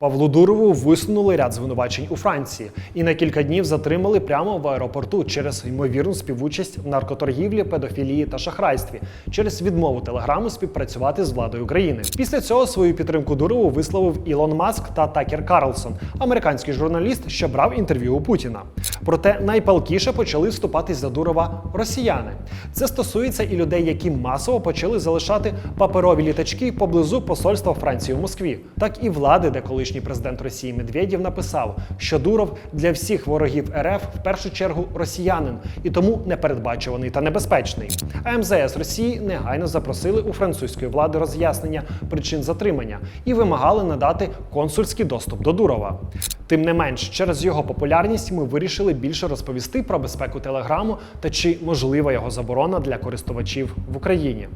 Павлу Дурову висунули ряд звинувачень у Франції і на кілька днів затримали прямо в аеропорту через ймовірну співучасть в наркоторгівлі, педофілії та шахрайстві через відмову телеграму співпрацювати з владою країни. Після цього свою підтримку Дурову висловив Ілон Маск та Такер Карлсон, американський журналіст, що брав інтерв'ю у Путіна. Проте найпалкіше почали вступатись за Дурова росіяни. Це стосується і людей, які масово почали залишати паперові літачки поблизу посольства Франції у Москві, так і влади, де колишній президент Росії Медведєв написав, що Дуров для всіх ворогів РФ в першу чергу росіянин і тому непередбачуваний та небезпечний. А МЗС Росії негайно запросили у французької влади роз'яснення причин затримання і вимагали надати консульський доступ до Дурова. Тим не менш, через його популярність ми вирішили більше розповісти про безпеку телеграму та чи можлива його заборона для користувачів в Україні.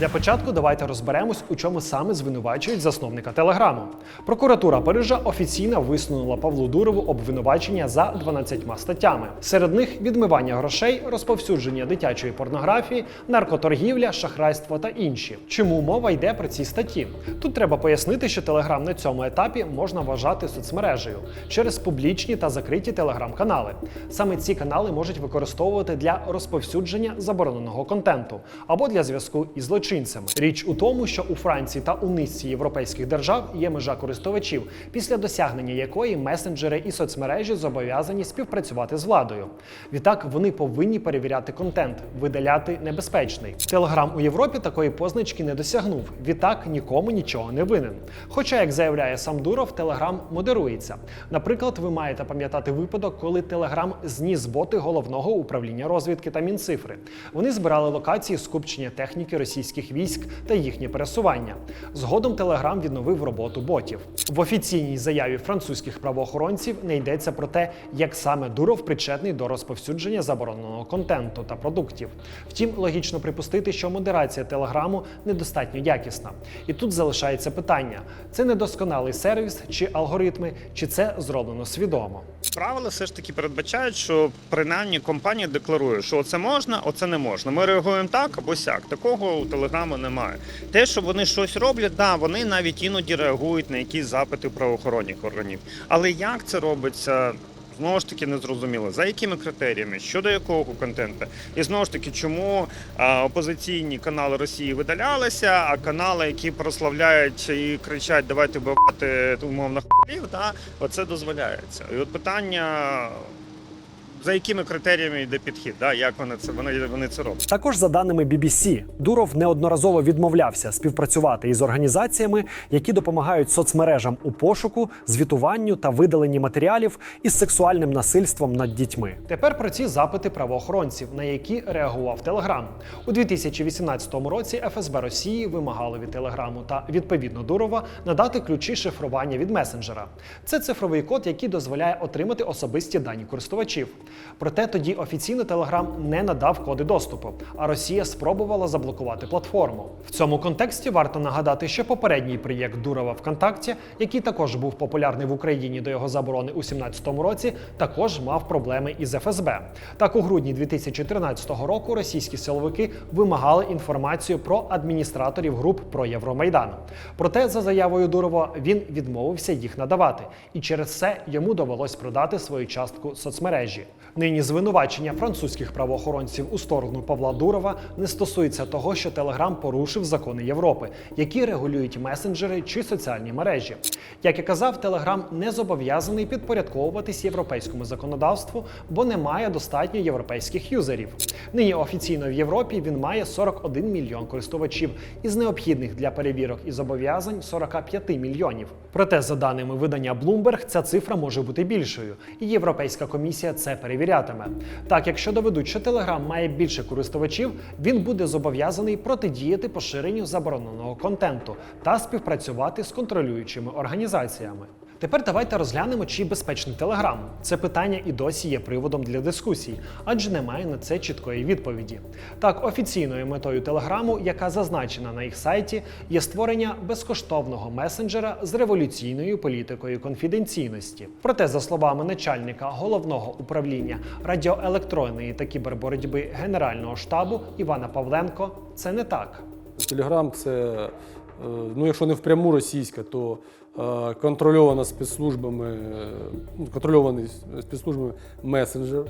Для початку давайте розберемось, у чому саме звинувачують засновника телеграму. Прокуратура Парижа офіційно висунула Павлу Дурову обвинувачення за 12 статтями. Серед них відмивання грошей, розповсюдження дитячої порнографії, наркоторгівля, шахрайство та інші. Чому мова йде про ці статті? Тут треба пояснити, що телеграм на цьому етапі можна вважати соцмережею через публічні та закриті телеграм-канали. Саме ці канали можуть використовувати для розповсюдження забороненого контенту або для зв'язку із злочинцями. Річ у тому, що у Франції та у низці європейських держав є межа користувачів, після досягнення якої месенджери і соцмережі зобов'язані співпрацювати з владою. Відтак вони повинні перевіряти контент, видаляти небезпечний. Телеграм у Європі такої позначки не досягнув. Відтак нікому нічого не винен. Хоча, як заявляє сам Дуров, Телеграм модерується. Наприклад, ви маєте пам'ятати випадок, коли Телеграм зніс боти головного управління розвідки та Мінцифри. Вони збирали локації скупчення техніки російських військ та їхнє пересування. Згодом Телеграм відновив роботу ботів. В офіційній заяві французьких правоохоронців не йдеться про те, як саме Дуров причетний до розповсюдження забороненого контенту та продуктів. Втім, логічно припустити, що модерація Телеграму недостатньо якісна. І тут залишається питання: це недосконалий сервіс чи алгоритми, чи це зроблено свідомо. Правила все ж таки передбачають, що принаймні компанія декларує, що оце можна, оце не можна. Ми реагуємо так або сяк. Такого у телеграму немає. Те, що вони щось роблять, да, вони навіть іноді реагують на якісь запити правоохоронних органів. Але як це робиться? Знову ж таки не зрозуміло, за якими критеріями, щодо якого контенту. І знову ж таки, чому опозиційні канали Росії видалялися, а канали, які прославляють і кричать Давайте вбивати умовно хлів, да, оце дозволяється. І от питання. За якими критеріями йде підхід? Да? Як вони це вони, вони це роблять? Також за даними BBC, Дуров неодноразово відмовлявся співпрацювати із організаціями, які допомагають соцмережам у пошуку, звітуванню та видаленні матеріалів із сексуальним насильством над дітьми. Тепер про ці запити правоохоронців, на які реагував Телеграм у 2018 році. ФСБ Росії вимагали від Телеграму та відповідно Дурова надати ключі шифрування від месенджера. Це цифровий код, який дозволяє отримати особисті дані користувачів. Проте тоді офіційно Телеграм не надав коди доступу, а Росія спробувала заблокувати платформу. В цьому контексті варто нагадати, що попередній проєкт Дурова ВКонтакті, який також був популярний в Україні до його заборони у 2017 році, також мав проблеми із ФСБ. Так, у грудні 2013 року російські силовики вимагали інформацію про адміністраторів груп про Євромайдан. Проте, за заявою Дурова, він відмовився їх надавати, і через це йому довелось продати свою частку соцмережі. Нині звинувачення французьких правоохоронців у сторону Павла Дурова не стосується того, що Телеграм порушив закони Європи, які регулюють месенджери чи соціальні мережі. Як я казав, Телеграм не зобов'язаний підпорядковуватись європейському законодавству, бо не має достатньо європейських юзерів. Нині офіційно в Європі він має 41 мільйон користувачів із необхідних для перевірок і зобов'язань 45 мільйонів. Проте, за даними видання Bloomberg, ця цифра може бути більшою, і Європейська комісія це перевірятиме. Так, якщо доведуть, що Telegram має більше користувачів, він буде зобов'язаний протидіяти поширенню забороненого контенту та співпрацювати з контролюючими організаціями. Тепер давайте розглянемо, чи безпечний Телеграм. Це питання і досі є приводом для дискусій, адже немає на це чіткої відповіді. Так, офіційною метою Телеграму, яка зазначена на їх сайті, є створення безкоштовного месенджера з революційною політикою конфіденційності. Проте, за словами начальника головного управління радіоелектронної та кіберборотьби Генерального штабу Івана Павленко, це не так. Телеграм це ну якщо не впряму російська, то е, контрольована спецслужбами, е, ну, контрольований спецслужбами месенджер.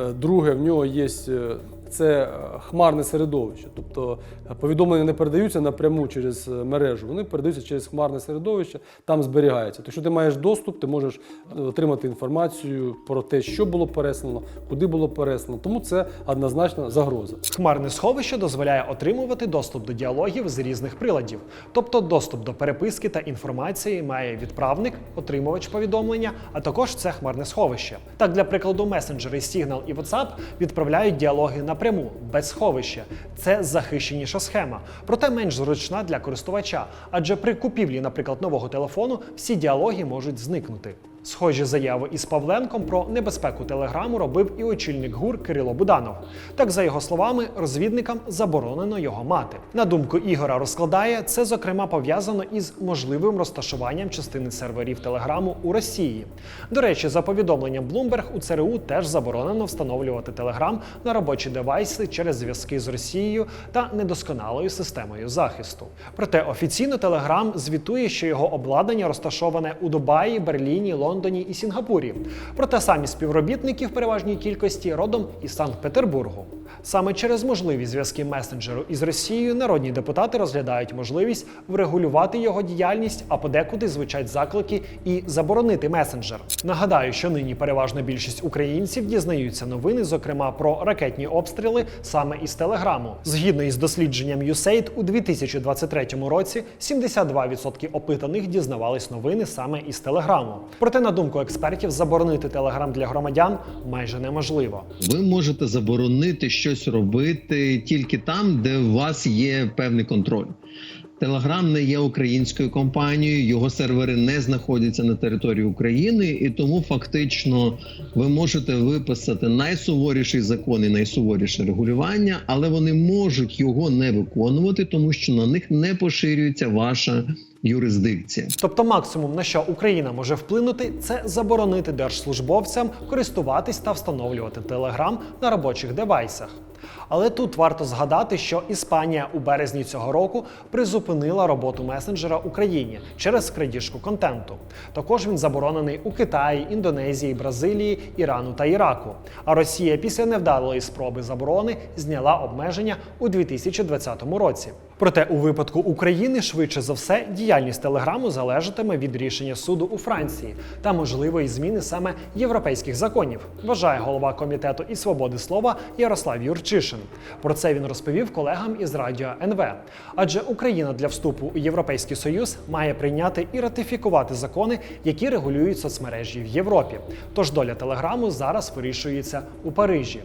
Е, Друге, в нього є е, це е, хмарне середовище. Тобто е, повідомлення не передаються напряму через е, мережу, вони передаються через хмарне середовище, там зберігається. Тобто, якщо ти маєш доступ, ти можеш отримати інформацію про те, що було переслано, куди було переслано. Тому це однозначно загроза. Хмарне сховище дозволяє отримувати доступ до діалогів з різних приладів, тобто доступ до переписки та інформації має відправник, отримувач повідомлення, а також це хмарне сховище. Так, для прикладу, месенджери Signal і WhatsApp відправляють діалоги напряму без сховища. Це захищеніша схема, проте менш зручна для користувача, адже при купівлі, наприклад, нового телефону всі діалоги можуть зникнути. Схожі заяви із Павленком про небезпеку телеграму робив і очільник ГУР Кирило Буданов. Так, за його словами, розвідникам заборонено його мати. На думку Ігора розкладає, це зокрема пов'язано із можливим розташуванням частини серверів телеграму у Росії. До речі, за повідомленням Bloomberg, у ЦРУ теж заборонено встановлювати телеграм на робочі девайси через зв'язки з Росією та недосконалою системою захисту. Проте офіційно Телеграм звітує, що його обладнання розташоване у Дубаї, Берліні, Лондоні і Сінгапурі. Проте самі співробітники в переважній кількості родом із Санкт-Петербургу. Саме через можливі зв'язки месенджеру із Росією народні депутати розглядають можливість врегулювати його діяльність, а подекуди звучать заклики і заборонити месенджер. Нагадаю, що нині переважна більшість українців дізнаються новини, зокрема про ракетні обстріли саме із Телеграму. Згідно із дослідженням USAID, у 2023 році 72% опитаних дізнавались новини саме із Телеграму. Проте, на думку експертів, заборонити Телеграм для громадян майже неможливо. Ви можете заборонити щось робити тільки там, де у вас є певний контроль. Телеграм не є українською компанією, його сервери не знаходяться на території України, і тому фактично ви можете виписати найсуворіший закон і найсуворіше регулювання, але вони можуть його не виконувати, тому що на них не поширюється ваша юрисдикція. Тобто, максимум на що Україна може вплинути, це заборонити держслужбовцям користуватись та встановлювати Телеграм на робочих девайсах. Але тут варто згадати, що Іспанія у березні цього року призупинила роботу месенджера Україні через крадіжку контенту. Також він заборонений у Китаї, Індонезії, Бразилії, Ірану та Іраку. А Росія після невдалої спроби заборони зняла обмеження у 2020 році. Проте у випадку України швидше за все діяльність телеграму залежатиме від рішення суду у Франції та можливої зміни саме європейських законів, вважає голова комітету і свободи слова Ярослав Юрчишин. Про це він розповів колегам із радіо НВ. Адже Україна для вступу у Європейський Союз має прийняти і ратифікувати закони, які регулюють соцмережі в Європі. Тож доля телеграму зараз вирішується у Парижі.